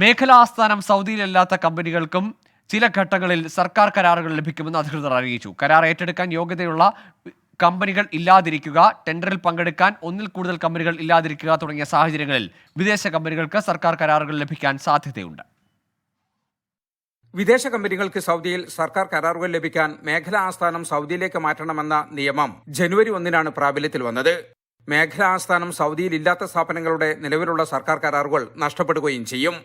മേഖലാ ആസ്ഥാനം സൗദിയിലല്ലാത്ത കമ്പനികൾക്കും ചില ഘട്ടങ്ങളിൽ സർക്കാർ കരാറുകൾ ലഭിക്കുമെന്ന് അധികൃതർ അറിയിച്ചു. കരാർ ഏറ്റെടുക്കാൻ യോഗ്യതയുള്ള കമ്പനികൾ ഇല്ലാതിരിക്കുക ടെൻഡറിൽ പങ്കെടുക്കാൻ ഒന്നിൽ കൂടുതൽ കമ്പനികൾ ഇല്ലാതിരിക്കുക തുടങ്ങിയ സാഹചര്യങ്ങളിൽ വിദേശ കമ്പനികൾക്ക് സർക്കാർ കരാറുകൾ ലഭിക്കാൻ സാധ്യതയുണ്ട്. വിദേശ കമ്പനികൾക്ക് സൗദിയിൽ സർക്കാർ കരാറുകൾ ലഭിക്കാൻ മേഖലാ ആസ്ഥാനം സൗദിയിലേക്ക് മാറ്റണമെന്ന നിയമം ജനുവരി ഒന്നിനാണ് പ്രാബല്യത്തിൽ വന്നത്. മേഖലാ ആസ്ഥാനം സൗദിയിൽ ഇല്ലാത്ത സ്ഥാപനങ്ങളുടെ നിലവിലുള്ള സർക്കാർ കരാറുകൾ നഷ്ടപ്പെടുകയും ചെയ്യും.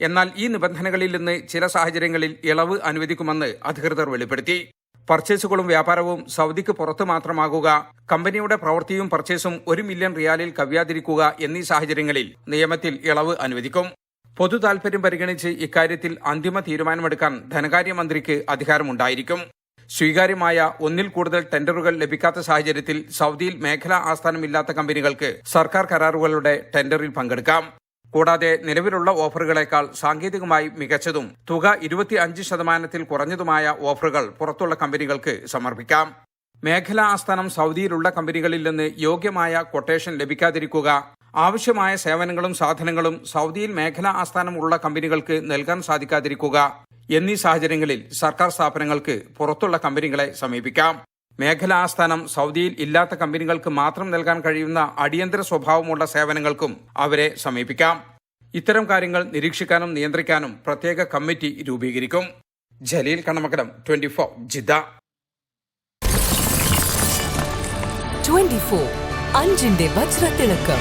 എന്നാൽ ഈ നിബന്ധനകളിൽ നിന്ന് ചില സാഹചര്യങ്ങളിൽ ഇളവ് അനുവദിക്കുമെന്ന് അധികൃതർ വെളിപ്പെടുത്തി. പർച്ചേസുകളും വ്യാപാരവും സൗദിക്ക് പുറത്ത് മാത്രമാകുക കമ്പനിയുടെ പ്രവൃത്തിയും പർച്ചേസും ഒരു മില്യൺ റിയാലിൽ കവ്യാതിരിക്കുക എന്നീ സാഹചര്യങ്ങളിൽ നിയമത്തിൽ ഇളവ് അനുവദിക്കും. പൊതു താൽപര്യം പരിഗണിച്ച് ഇക്കാര്യത്തിൽ അന്തിമ തീരുമാനമെടുക്കാൻ ധനകാര്യമന്ത്രിക്ക് അധികാരമുണ്ടായിരിക്കും. സ്വീകാര്യമായ ഒന്നിൽ കൂടുതൽ ടെൻഡറുകൾ ലഭിക്കാത്ത സാഹചര്യത്തിൽ സൗദിയിൽ മേഖലാ ആസ്ഥാനമില്ലാത്ത കമ്പനികൾക്ക് സർക്കാർ കരാറുകളുടെ ടെൻഡറിൽ പങ്കെടുക്കാം. കൂടാതെ നിലവിലുള്ള ഓഫറുകളേക്കാൾ സാങ്കേതികമായി മികച്ചതും തുക ഇരുപത്തി അഞ്ച് ശതമാനത്തിൽ കുറഞ്ഞതുമായ ഓഫറുകൾ പുറത്തുള്ള കമ്പനികൾക്ക് സമർപ്പിക്കാം. മേഖലാ ആസ്ഥാനം സൗദിയിലുള്ള കമ്പനികളിൽ നിന്ന് യോഗ്യമായ കൊട്ടേഷൻ ലഭിക്കാതിരിക്കുക ആവശ്യമായ സേവനങ്ങളും സാധനങ്ങളും സൗദിയിൽ മേഖലാ ആസ്ഥാനമുള്ള കമ്പനികൾക്ക് നൽകാൻ സാധിക്കാതിരിക്കുക എന്നീ സാഹചര്യങ്ങളിൽ സർക്കാർ സ്ഥാപനങ്ങൾക്ക് പുറത്തുള്ള കമ്പനികളെ സമീപിക്കാം. മേഖലാ ആസ്ഥാനം സൗദിയിൽ ഇല്ലാത്ത കമ്പനികൾക്ക് മാത്രം നൽകാൻ കഴിയുന്ന അടിയന്തര സ്വഭാവമുള്ള സേവനങ്ങൾക്കും അവരെ സമീപിക്കാം. ഇത്തരം കാര്യങ്ങൾ നിരീക്ഷിക്കാനും നിയന്ത്രിക്കാനും പ്രത്യേക കമ്മിറ്റി രൂപീകരിക്കും. ജലീൽ കണ്ണമക്കടം ട്വന്റി ഫോർ ജിദ്ദ 24 അഞ്ചിന്റെ വജ്രത്തിളക്കം.